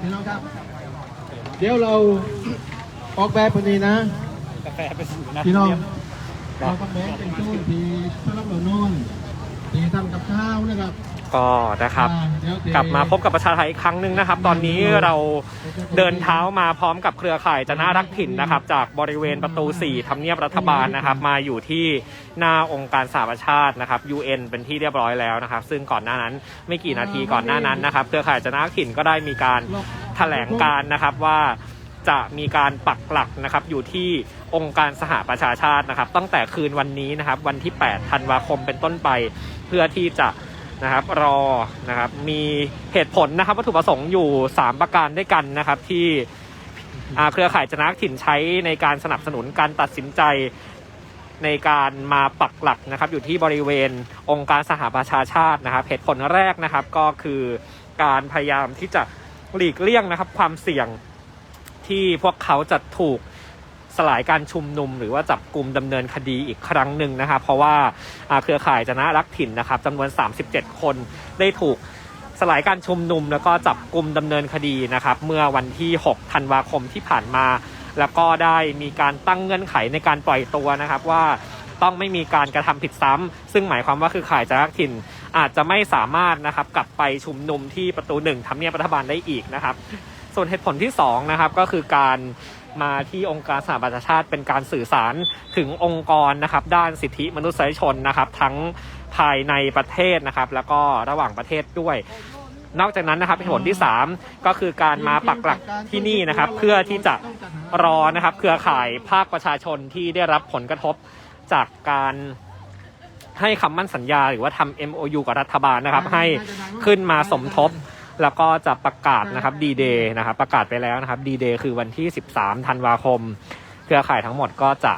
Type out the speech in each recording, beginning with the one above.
พี่น้องครับ เดี๋ยวเราออกแบบวันนี้นะ กาแฟเป็นสูตรนะพี่น้องเรียบเราก็แบ่งเป็นตู้ที่สำหรับเรานอนที่ทำกับข้าวนะครับ ก็นะครับ อ่าเดี๋ยวเดี๋ยวกลับมาพบกับประชาไทยอีกครั้งหนึ่งนะครับ ตอนนี้เราเดินเท้ามาพร้อมกับเครือข่ายจะน่ารักถิ่นนะครับ จากบริเวณประตู 4ทำเนียบรัฐบาลนะครับ มาอยู่ที่หน้าองค์การสหประชาชาตินะครับ UN เป็นที่เรียบร้อยแล้วนะครับ ซึ่งก่อนหน้านั้นไม่กี่นาทีก่อนหน้านั้นนะครับ เครือข่ายจะน่ารักถิ่นก็ได้มีการแถลงการนะครับว่าจะมีการปักหลักนะครับอยู่ที่องค์การสหประชาชาตินะครับ ตั้งแต่คืนวันนี้นะครับ วันที่ 8 ธันวาคมเป็นต้นไป เพื่อที่จะ นะครับ รอนะครับ มีเหตุผลนะครับวัตถุประสงค์อยู่ 3 ประการด้วยกันนะครับ ที่เครือข่ายจนะถิ่นใช้ในการสนับสนุนการตัดสินใจในการมาปักหลักนะครับ อยู่ที่บริเวณองค์การสหประชาชาตินะครับเหตุผลแรกนะครับก็คือการพยายามที่จะหลีกเลี่ยงนะครับ ความเสี่ยงที่พวกเขาจะถูก สลายการชุมนุม หรือว่าจับกลุ่มดำเนินคดีอีกครั้งหนึ่งนะครับเพราะว่าเครือข่ายจนะรักถิ่นนะครับจำนวน 37 คนได้ถูกสลายการชุมนุม แล้วก็จับกลุ่มดำเนินคดีนะครับเมื่อวันที่ 6 ธันวาคมที่ผ่านมา แล้วก็ได้มีการตั้งเงื่อนไขในการปล่อยตัวนะครับว่าต้องไม่มีการกระทำผิดซ้ำซึ่งหมายความว่าคือข่ายจนะรักถิ่น อาจจะไม่สามารถนะครับกลับไปชุมนุมที่ประตูหนึ่งทำเนียบรัฐบาลได้อีกนะครับ ส่วนเหตุผลที่2นะครับก็คือการ มาที่องค์การสหประชาชาติเป็นการสื่อสารถึงองค์กรนะครับ ด้านสิทธิมนุษยชนนะครับ ทั้งภายในประเทศนะครับ แล้วก็ระหว่างประเทศด้วย นอกจากนั้นนะครับเหตุผลที่ 3 ก็คือการมาปักหลักที่นี่นะครับ เพื่อที่จะรอนะครับ เครือข่ายภาคประชาชนที่ได้รับผลกระทบจากการให้คำมั่นสัญญาหรือว่าทำ MOU กับรัฐบาลนะครับ ให้ขึ้นมาสมทบ แล้วก็จะประกาศนะครับดีเดย์นะครับประกาศไปแล้วนะครับดีเดย์คือวันที่ 13ธันวาคม เครือข่ายทั้งหมดก็จะ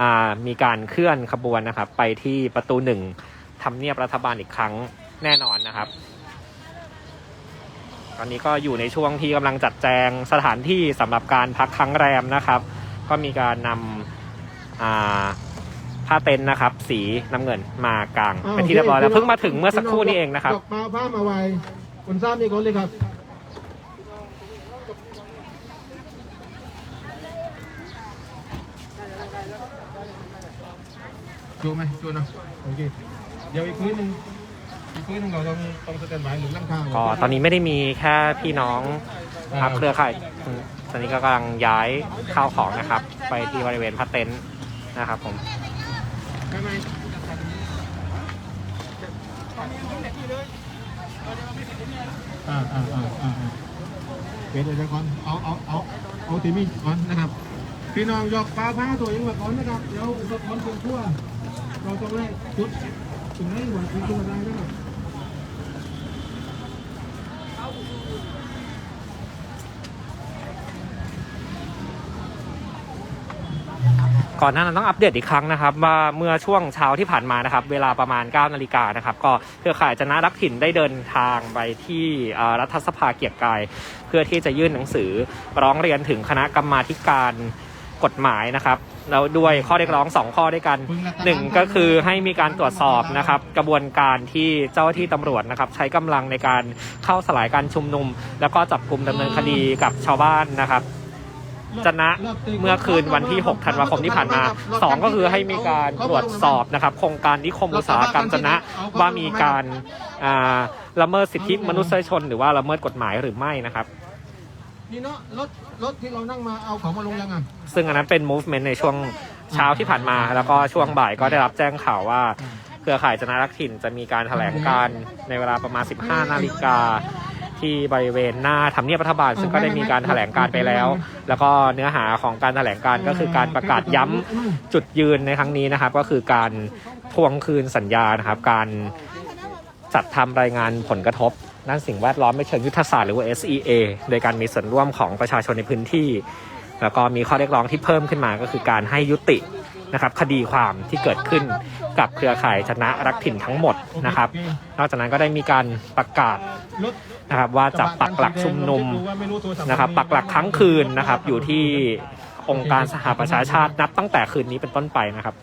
อ่ามีการเคลื่อนขบวนนะครับ ไปที่ประตูหนึ่งทำเนียบรัฐบาลอีกครั้งแน่นอนนะครับ ตอนนี้ก็อยู่ในช่วงที่กำลังจัดแจงสถานที่สำหรับการพักค้างแรมนะครับ ก็มีการนำอ่าผ้าเต็นท์นะครับ สีน้ำเงินมากางเป็นที่เรียบร้อยแล้วเพิ่งมาถึงเมื่อสักครู่นี้เองนะครับดอกมาผ้ามาไว้ คุณทราบนี่ก่อนเลยครับจูไหมจูนะโอเคเดี๋ยวอีกพื้นหนึ่งอีกพื้นหนึ่งเราต้องต้องสแตนบายหรือนั่งข้างก็ตอนนี้ไม่ได้มีแค่พี่น้องครับเครือข่ายตอนนี้ก็กำลังย้ายข้าวของนะครับ ไปที่บริเวณพัดเต็นท์นะครับผมไม่ไม่ อ่าอ่าอ่าอ่าเดี๋ยวเดี๋ยวก่อนเอาเอาเอาเอาทีมีก่อนนะครับ พี่น้องยกปลาผ้าตัวเองมาก่อนนะครับเดี๋ยวรถมันคงทั่วเราต้องแรกจุดถึงไหนหัวจุดตัวได้นะครับ ก่อนหน้านั้นต้องอัปเดตอีกครั้งนะครับว่าเมื่อช่วงเช้าที่ผ่านมานะครับ เวลาประมาณ 9 นาฬิกานะครับ ก็เครือข่ายจนะรักถิ่นได้เดินทางไปที่รัฐสภาเกียรติกาย เพื่อที่จะยื่นหนังสือร้องเรียนถึงคณะกรรมาธิการกฎหมายนะครับแล้วด้วยข้อเรียกร้อง 2 ข้อด้วยกันหนึ่งก็คือให้มีการตรวจสอบนะครับกระบวนการที่เจ้าหน้าที่ตำรวจนะครับใช้กำลังในการเข้าสลายการชุมนุม แล้วก็จับกลุ่มดำเนินคดีกับชาวบ้านนะครับ จนะเมื่อคืนวันที่ 6 ธันวาคมที่ผ่านมา 2 ก็คือให้มีการตรวจสอบนะครับ โครงการนิคมอุตสาหกรรมจนะว่ามีการอ่าละเมิดสิทธิมนุษยชน หรือว่าละเมิดกฎหมายหรือไม่นะครับนี่เนาะรถรถที่เรานั่งมาเอาของมาลงยังไงซึ่งอันนั้นเป็น movement ในช่วงเช้าที่ผ่านมา แล้วก็ช่วงบ่ายก็ได้รับแจ้งข่าวว่า เครือข่ายจนะรักถิ่นจะมีการแถลงการณ์ในเวลาประมาณ 15 นาฬิกา ที่บริเวณหน้าทำเนียบรัฐบาล ซึ่งก็ได้มีการแถลงการณ์ไปแล้ว แล้วก็เนื้อหาของการแถลงการณ์ก็คือการประกาศย้ำจุดยืนในครั้งนี้นะครับ ก็คือการทวงคืนสัญญานะครับ การจัดทำรายงานผลกระทบด้านสิ่งแวดล้อมในเชิงยุทธศาสตร์หรือว่า SEA โดยการมีส่วนร่วมของประชาชนในพื้นที่ แล้วก็มีข้อเรียกร้องที่เพิ่มขึ้นมาก็คือการให้ยุติ นะครับคดีความที่เกิดขึ้นกับเครือข่ายชนะรักถิ่นทั้งหมดนะครับ นอกจากนั้นก็ได้มีการประกาศรถนะครับว่าจะปักหลักชุมนุมนะครับปักหลักครั้งคืนนะครับ อยู่ที่องค์การสหประชาชาตินับตั้งแต่คืนนี้เป็นต้นไปนะครับ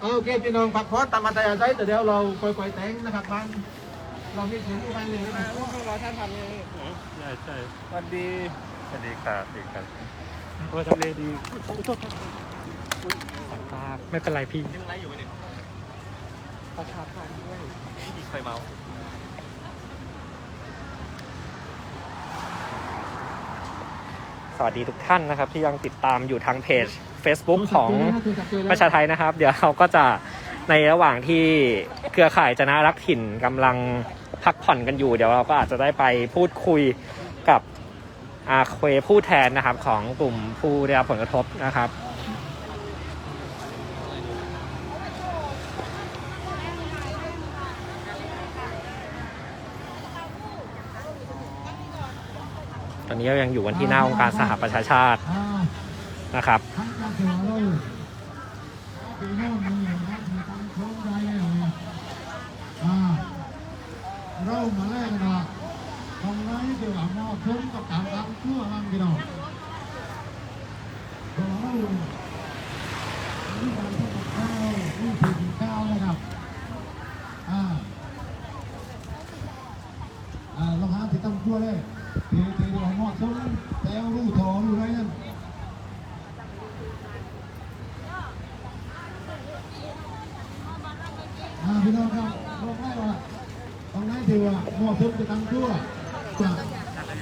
โอเคพี่น้องพักผ่อนตามอัธยาศัยแต่เดี๋ยวเราค่อยๆแต่งนะครับบ้านเรามีถึงไปหนึ่งนะรอท่านทำยังไงใช่ใช่สวัสดีสวัสดีครับสวัสดีครับโอ้ทำเลดีโอ้โทษ ไม่เป็นไรพี่ยังไรอยู่เนี่ยประชาชนด้วยพี่เคยเมาสวัสดีทุกท่านนะครับ ที่ยังติดตามอยู่ทางเพจ Facebook ของประชาไทยนะครับ เดี๋ยวเราก็จะในระหว่างที่เครือข่ายจะนารักถิ่นกำลังพักผ่อนกันอยู่ เดี๋ยวเราก็อาจจะได้ไปพูดคุยกับอาเควผู้แทนนะครับของกลุ่มผู้ได้รับผลกระทบนะครับ อนนี้เรายังอยู่กันที่หน้าองค์การสหประชาชาติอ่านะครับทั้งการเสือเลยปีโน่นมีนะมีตังโค้งใจเลยอ่าเรามาแรกนะตรงนี้เดี๋ยวมอทุ่มกับการตั้งชั่วมั่งพี่น้องตัวเรานี่การทำกับข้าวนี่คือกินข้าวนะครับอ่าอ่าลองหาที่ตั้งชั่วเลยทีทีเดียวมอทุ่มแล้วรูทอรูไรนั่น อ่าพี่น้องครับลงได้ว่าตรงไหนที่ว่าหม้อทุบจะตั้งชั่วจะ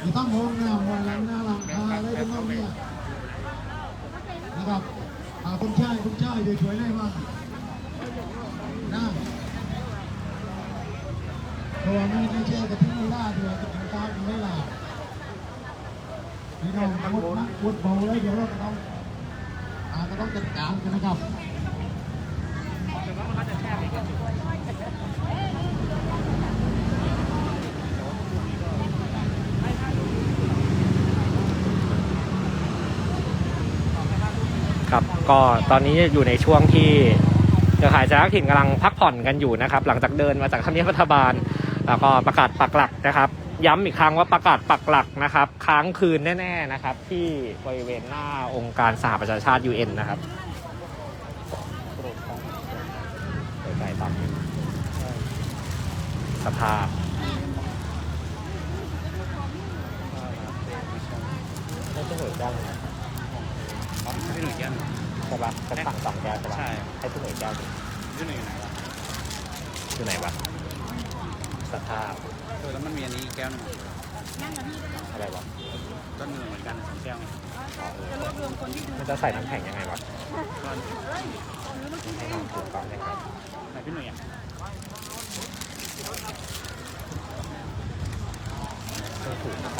จะต้องมองหน้ามองหลังหน้าหลังคาอะไรเป็นต้นเนี่ยนะครับอ่าคุณชายคุณชายเดี๋ยวช่วยได้บ้างนะตัวนี้ไม่ใช่กระทิ้งล่าเดียวจะเป็นตาไม่ล่าพี่น้องมุดนะมุดเบาเลยเดี๋ยวเราต้องอ่าก็ต้องจัดการกันนะครับ ก็ตอนนี้อยู่ในช่วงที่เครือข่ายจะรักถิ่นกำลังพักผ่อนกันอยู่นะครับ หลังจากเดินมาจากทำเนียบรัฐบาล แล้วก็ประกาศปักหลักนะครับ ย้ำอีกครั้งว่าประกาศปักหลักนะครับ ค้างคืนแน่ๆนะครับ ที่บริเวณหน้าองค์การสหประชาชาติ UN นะครับสภาพไม่ใช่หน่วยแก้วนะพี่หนุ่ยแก้ว ใช่ปะฉันสั่งสองแก้วใช่ปะใช่ให้ผู้หน่วยแก้วหนึ่งพี่หนุ่ยอยู่ไหนวะอยู่ไหนวะสภาพเออแล้วมันมีอันนี้อีกแก้วหนึงอะไรวะก็หนึ่งเหมือนกันสองแก้วไงอ๋อเออมันจะใส่น้ำแข็งยังไงวะก็ให้น้องถูกต้องนะครับไหนพี่หนุ่ยอะก็ถูกนะครับผมอย่าพู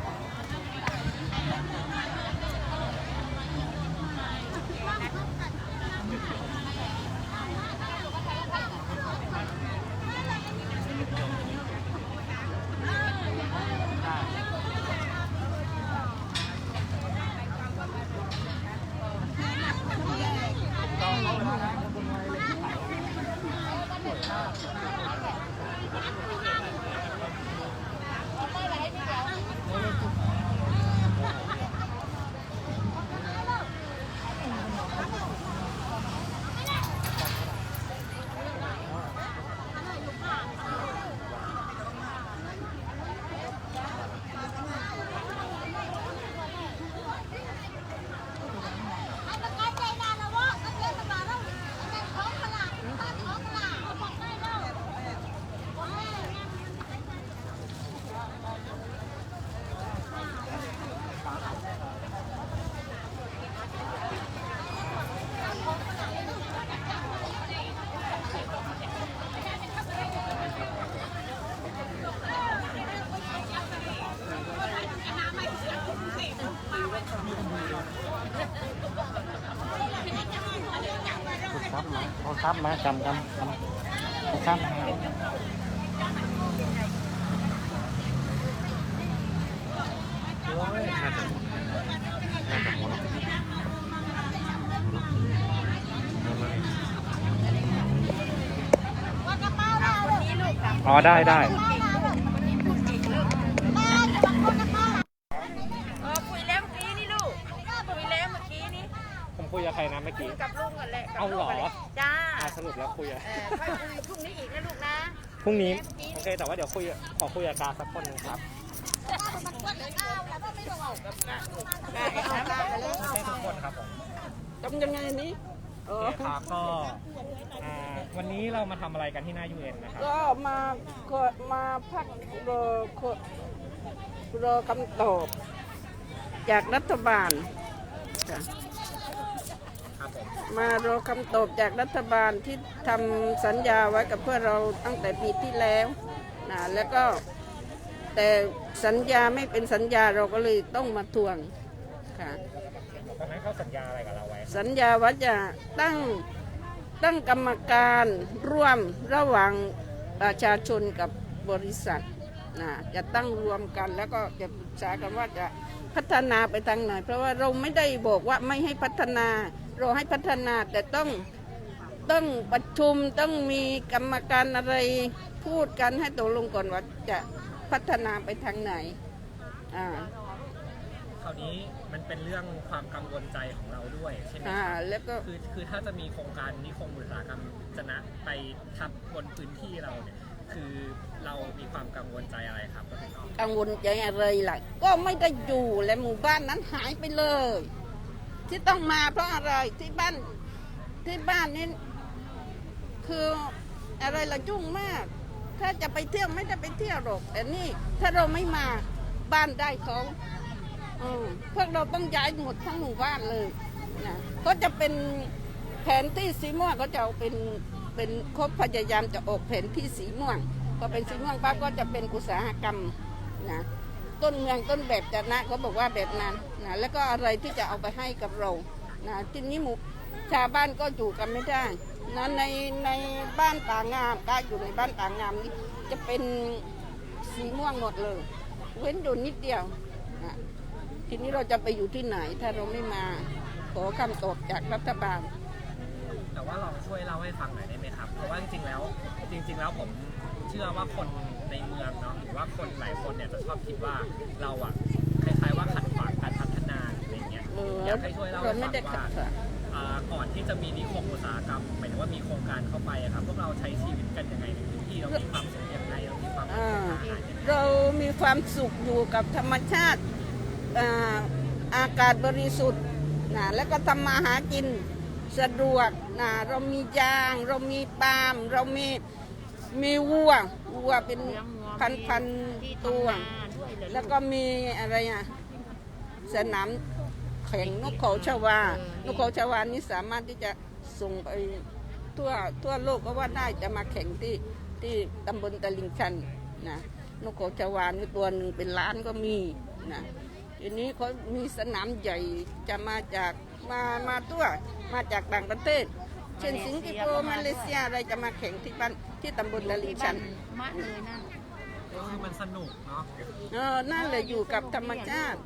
เขาทับมาจำจำจำเขาทับมาอ๋อได้ได้ เออคุยแล้วเมื่อกี้นี่ลูกคุยแล้วเมื่อกี้นี่ ผมคุยกับใครนะเมื่อกี้ กับลุงกันแหละกับ เอาเหรอ ลุงกันแะจ้า อ่าสรุปแล้วคุยอะ เออค่อยคุยพรุ่งนี้อีกนะลูกนะ พรุ่งนี้โอเคแต่ว่าเดี๋ยวคุยขอคุยกับกาสักคนหนึงครับได้เอามาได้เลยไม่ใช่ทุกคนครับผมจำยังไงนี้ เอโออ เคครับก็อ่าวันนี้เรามาทำอะไรกันที่หน้ายูเอ็นนะครับก็มาเก็มาพักรอก็รอคำตอบ จากรัฐบาลจ้ะ มมารอคำตอบจากรัฐบาลที่ทำสัญญาไว้กับเพื่อเราตั้งแต่ปีที่แล้วนะแล้วก็แต่สัญญาไม่เป็นสัญญาเราก็เลยต้องมาทวงค่ะตอนนั้นเขาสัญญาอะไรกับเราไว้ สัญญาว่าจะตั้งตั้งกรรมการร่วมระหว่างประชาชนกับบริษัทนะจะตั้งรวมกันแล้วก็จะปรึกษากันว่าจะพัฒนาไปทางไหน เพราะว่าเราไม่ได้บอกว่าไม่ให้พัฒนา เราให้พัฒนาแต่ต้องต้องประชุมต้องมีกรรมการอะไรพูดกันให้ตกลงก่อนว่าจะพัฒนาไปทางไหนอ่าคราวนี้มันเป็นเรื่องความกังวลใจของเราด้วยใช่ไหมอ่าครับแล้วก็คือคือถ้าจะมีโครงการนิคมอุตสาหกรรมจะนะไปทับบนพื้นที่เราเนี่ยคือเรามีความกังวลใจอะไรครับก็ถึงออกกังวลใจอะไรล่ะ ก็ไม่ได้อยู่และหมู่บ้านนั้นหายไปเลย ที่ต้องมาเพราะอะไรที่บ้านที่บ้านนี่คืออะไรละจุ่งมาก ถ้าจะไปเที่ยวไม่ได้ไปเที่ยวหรอกแต่นี่ถ้าเราไม่มาบ้านได้เขาอืมพวกเราต้องย้ายหมดทั้งหมู่บ้านเลยนะก็จะเป็นแผนที่สีม่วงเขาจะเอาเป็นเป็นเขาพยายามจะออกแผนที่สีม่วงพอเป็นสีม่วงปั๊บก็จะเป็นอุตสาหกรรมนะ ต้นเมืองต้นแบบจะนะเขาบอกว่าแบบนั้นนะแล้วก็อะไรที่จะเอาไปให้กับเรานะทีนี้หมู่ชาวบ้านก็อยู่กันไม่ได้นะในในบ้านป่างามก็อยู่ในบ้านป่างามนี้จะเป็นสีม่วงหมดเลย เว้นอยู่นิดเดียวนะทีนี้เราจะไปอยู่ที่ไหนถ้าเราไม่มาขอคำตอบจากรัฐบาลแต่ว่าลองช่วยเล่าให้ฟังหน่อยได้ไหมครับ เพราะว่าจริงๆแล้ว จริง ๆ แล้วผมเชื่อว่าคน ในเมืองเนาะหรือว่าคนหลายคนเนี่ยจะชอบคิดว่าเราอะคล้ายๆว่าขัดขวางการพัฒนาหรืออะไรเงี้ยเอออยากให้ช่วยเล่าเราให้ไม่ฟังได้ขัว่าดขวางอ่าก่อนที่จะมีนิคมอุตสาหกรรมหมายถึงว่ามีโครงการเข้าไปอะครับพวกเราใช้ชีวิตกันยังไงในพื้นที่เรามีความสุขยังไงเรามีความเป็นอ่าอาหารยังไงเรามีความสุขอยู่กับธรรมชาติอ่าอากาศบริสุทธิ์นะแล้วก็ทำมาหากินสะดวกนะเรามียาง เรามีปาล์มเรามี มีวัววัวเป็นพันพันๆตัว แล้วก็มีอะไรอะสนามแข่งนกเขาชวานกเขาชวานี่สามารถที่จะส่งไปทั่วทั่วโลกก็ว่าได้จะมาแข่งที่ที่ตำบลตลิ่งชันนะนกเขาชาวานตัวหนึ่งเป็นล้านก็มีนะทีนี้เขามีสนามใหญ่จะมาจากมามาตัวมาจากต่างประเทศ เช่นสิงคโปร์มาเลเซียอะไรจะมาแข่งที่บ้าน ที่ตำบลตลิ่งชันมากเลยนะก็คือมันสนุกเนาะเออนั่นแหละอยู่กับธรรมชาติ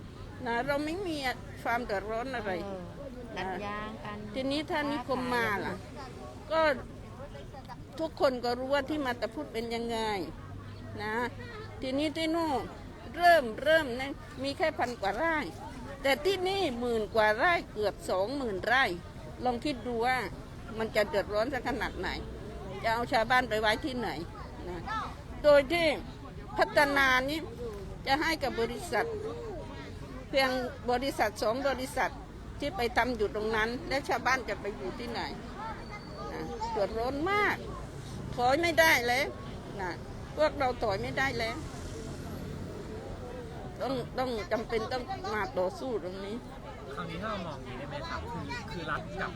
นะเราไม่มีความเดือดร้อนอะไรเออตัดยางกันทีนี้ถ้านิคมมาล่ะ ก็ทุกคนก็รู้ว่าที่มาตะพุทธเป็นยังไงนะ ทีนี้ที่นู่นเริ่มเริ่มนะมีแค่พันกว่าไร่ แต่ที่นี่หมื่นกว่าไร่เกือบสองหมื่นไร่ ลองคิดดูว่ามันจะเดือดร้อนสักขนาดไหน จะเอาชาวบ้านไปไว้ที่ไหนนะโดยที่พัฒนานี้จะให้กับบริษัท เพียงบริษัทสองบริษัทที่ไปทำอยู่ตรงนั้น และชาวบ้านจะไปอยู่ที่ไหนนะเดือดร้อนมาก ถอยไม่ได้แล้วนะพวกเราถอยไม่ได้แล้ว ต้องต้องจำเป็นต้องมาต่อสู้ตรงนี้คราวนี้ถ้าเรามองอย่างนี้ได้ไหมครับคือคือรัฐกับ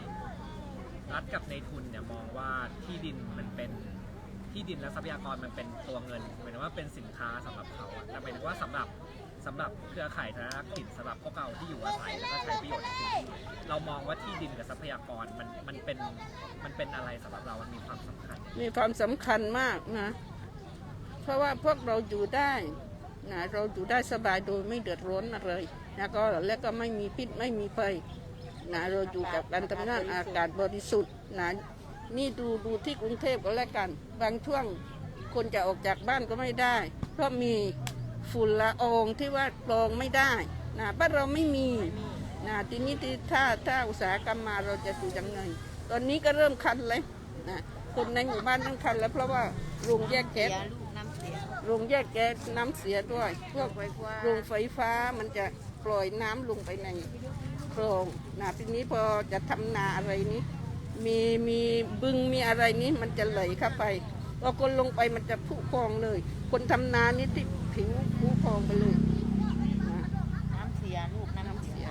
รัฐกับในทุนเนี่ยมองว่าที่ดินมันเป็นที่ดินและทรัพยากรมันเป็นตัวเงินหมายถึงว่าเป็นสินค้าสำหรับเขาอะแต่หมายถึงว่าสำหรับสำหรับเครือข่ายธนาคารถิ่นสำหรับพวกเราที่อยู่อาศัยแล้วก็ใช้ประโยชน์ในพื้นที่เรามองว่าที่ดินกับทรัพยากรมันมันเป็นมันเป็นอะไรสำหรับเรา มันมีความสำคัญ มีความสำคัญมากนะ เพราะว่าพวกเราอยู่ได้นะเราอยู่ได้สบายโดยไม่เดือดร้อนอะไรนะก็แล้วก็ไม่มีพิษไม่มีภัย นะเราอยู่กับการทำงานอากาศบริสุทธิ์นะนี่ดูดูที่กรุงเทพก็แล้วกัน บางช่วงคนจะออกจากบ้านก็ไม่ได้ เพราะมีฝุ่นละอองที่ว่ากรองไม่ได้นะบ้านเราไม่มีนะทีนี้ที่ถ้าถ้าอุตสาหกรรมมาเราจะอยู่ยังไงตอนนี้ก็เริ่มคันเลยนะคนในหมู่บ้านต้องคันแล้วเพราะว่าโรงแยกแก๊สโรงแยกแก๊สน้ำเสียด้วยพวกโรงไฟฟ้ามันจะปล่อยน้ำลงไปใน คลองนะทีนี้พอจะทำนาอะไรนี้ มีมีบึงมีอะไรนี้มันจะไหลเข้าไปพอคนลงไปมันจะผุพองเลย คนทำนานี่ที่ผิวผุพองไปเลยนะน้ำเสียลูกน้ำเสีย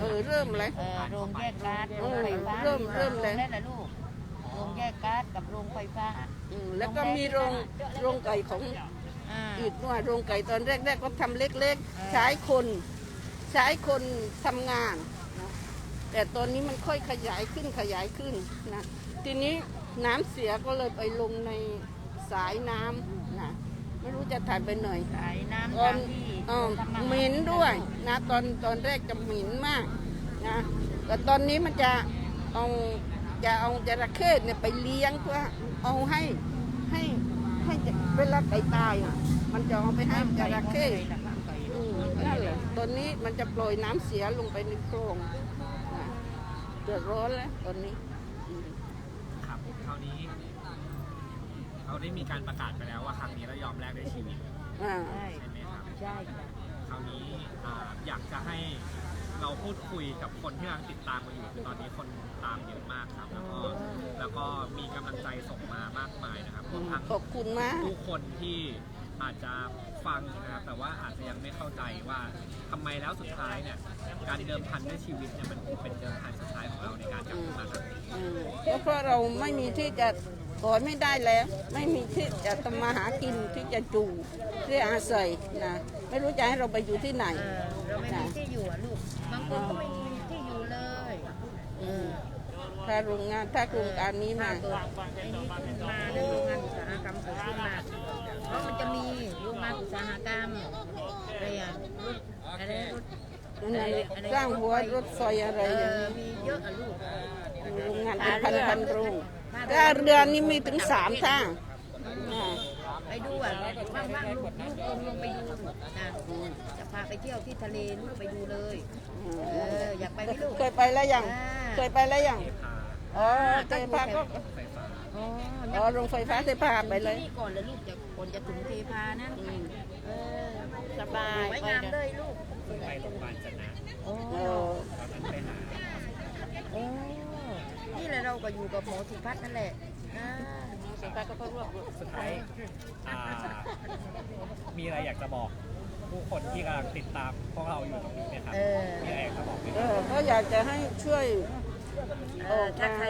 เออเริ่มเลยเออโรงแยกก๊าซเอโรงอไฟฟ้าเริ่มเริ่มเลยนั่นแหละลูกโรงแยกก๊าซกับโรงไฟฟ้าอืมแล้วก็มีโรงโรงไก่ของอ่าอีกด้วยโรงไก่ตอนแรกๆก็ทำเล็กเออๆใช้คน ใช้คนทำงานนะแต่ตอนนี้มันค่อยขยายขึ้นขยายขึ้นนะทีนี้น้ำเสียก็เลยไปลงในสายน้ำนะไม่รู้จะถ่ายไปหน่อยสายน้ำตอนทางที่เออทำาาเหม็นด้วยนะตอนตอนแรกจะเหม็นมากนะแต่ตอนนี้มันจะเอาจะเอาจระเข้เนี่ยไปเลี้ยงเพื่อเอาให้ให้ให้เวลาไก่ตายอะมันจะเอาไปให้จระเข้อืมนั่นแหละ ตอนนี้มันจะปล่อยน้ำเสียลงไปในโคลงนะเดือดร้อนแล้วตอนนี้อืมครับคราวนี้เราได้มีการประกาศไปแล้วว่าครั้งนี้เรายอมแลกด้วยชีวิตอ่า ใช่ใช่ไหมครับ ใช่ค่ะคราวนี้อ่าอยากจะให้เราพูดคุยกับคนที่กำลังติดตามมาอยู่คือตอนนี้คนตามเยอะมากครับ แล้วก็แล้วก็มีกำลังใจส่งมามากมายนะครับรวมทั้งขอบคุณมาก ผู้คนที่อาจจะ ฟังนะครับแต่ว่าอาจจะยังไม่เข้าใจว่าทำไมแล้วสุดท้ายเนี่ยการเดิมพันด้วยชีวิตเนี่ยมันคงเป็นเดิมพันสุดท้ายของเราในการกลับมาครั้งนี้อืมเพราะเราไม่มีที่จะถอยไม่ได้แล้ว ไม่มีที่จะทำมาหากินที่จะจูที่อาศัยนะไม่รู้จะให้เราไปอยู่ที่ไหนเออเราไม่มีที่อยู่อะลูกบางคนก็ไม่มีที่อยู่เลยอืมถ้าโรงงานถ้าโครงการนี้มาถ้เกิดไอ้นี้ขึ้นมาเรื่องโรงงานอุตสาหกรรมเกิดขึ้นมา เพราะมันจะมีโรงงานอุตสาหกรรมอะไรอะรถอะไรรถนั่นน่ะสร้างหัวรถไฟอะไรเออย่างอนี้มีเยอะอะลูกโรงงานเป็นพันพันๆโรงถ้าเรือนี่มีถึงสามท่าอ่า ไปดูอะว่างๆลูกลูกลงลงไปดูนะจะพาไปเที่ยวที่ทะเลลูกไปดูเลย เอออยากไปไหมลูกเคยไปแล้วยัง อ่า เคยไปแล้วยังพาอ๋อเทพาก็ไฟฟ้า อ๋ออ๋อโรงไฟฟ้าเทพาไปเลยที่นี่ก่อนเลยลูกจะก่อนจะถึงเทพานะอืมเออสบายไว้งามเลยลูกไปโรงพยาบาลจะนะโอ้เออตอนนั้นไปหาโอ้นี่แหละเราก็อยู่กับหมอสุพัฒน์นั่นแหละอ่าสุดท้ายก็เข้ารวบสุดท้ายอ่ามีอะไรอยากจะบอกผู้คนที่กำลังติดตามพวกเราอยู่ตรงนี้ไหมครับเออมีอะไรอยากจะบอกไหมเออก็อยากจะให้ช่วยเออถ้าใคร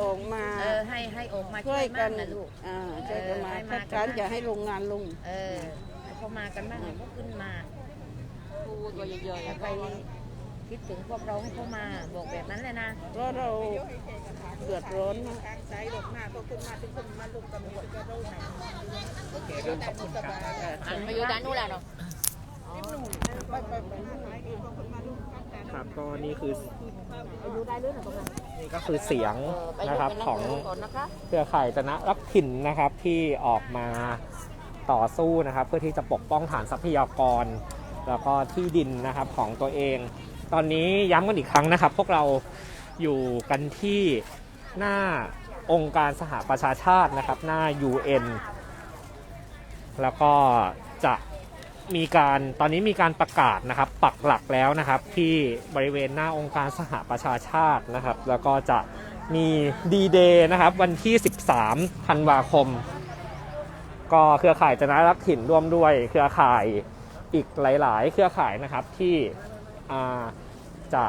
ออกมาเออให้ให้ออกมาช่ช่ววยยกักันนนะลูก อ่าช่วยกันมาเออให้มาคัดกันค้านนะอย่าให้โรงงานลุงเออให้เขามากันบ้างให้เขาขึ้นมาอย่าไปคิดถึงพวกเราให้เขามาบอกแบบนั้นเลยนะเพราะเราเดือดร้อนมากมาอยู่ด้านนู้นแล้วเนาะครับก็นี่คือนี่ ก็คือเสียงนะครับของเครือข่ายจนะรักถิ่นนะครับที่ออกมาต่อสู้นะครับ เพื่อที่จะปกป้องฐานทรัพยากร แล้วก็ที่ดินนะครับของตัวเอง ตอนนี้ย้ำกันอีกครั้งนะครับ พวกเราอยู่กันที่หน้าองค์การสหประชาชาตินะครับ หน้า UN แล้วก็จะ มีการตอนนี้มีการประกาศนะครับ ปักหลักแล้วนะครับ ที่บริเวณหน้าองค์การสหประชาชาตินะครับ แล้วก็จะมีดีเดย์นะครับ วันที่ 13ธันวาคม ก็เครือข่ายจนะรักถิ่นร่วมด้วย เครือข่ายอีกหลาย ๆ เครือข่ายนะครับที่จะ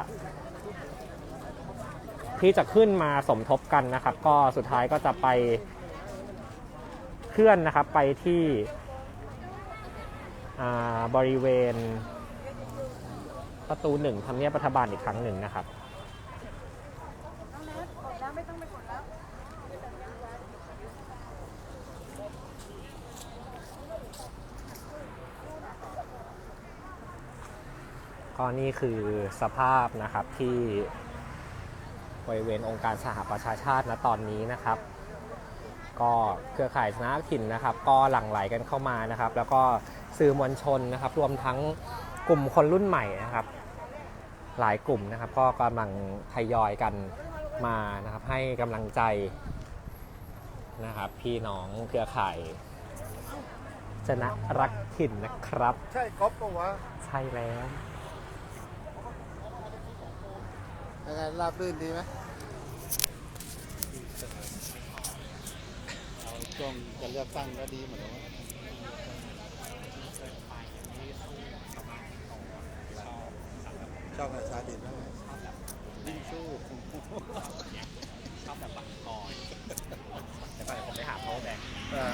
ที่จะขึ้นมาสมทบกันนะครับ ก็สุดท้ายก็จะไปเคลื่อนนะครับไปที่ บริเวณประตูหนึ่งทำเนียบรัฐบาลอีกครั้งหนึ่งนะครับก็นี่คือสภาพนะครับที่บริเวณองค์การสหประชาชาติณตอนนี้นะครับ ก็เครือข่ายชนะถิ่นนะครับ ก็หลั่งไหลกันเข้ามานะครับ แล้วก็สื่อมวลชนนะครับ รวมทั้งกลุ่มคนรุ่นใหม่นะครับ หลายกลุ่มนะครับ ก็กำลังทยอยกันมานะครับ ให้กำลังใจนะครับ พี่น้องเครือข่ายชนะรักถิ่นนะครับ ใช่ก๊อฟปะวะใช่แล้วยังไงราบรื่นดีไหมเอา ช่วงจะเลือกตั้งก็ดีเหมือนกันวะชอบประชาธิปไตยยิ่งสู้ชอบแบบบังกอยเดี๋ยวก่อนผมไปหาโพสแดงเออ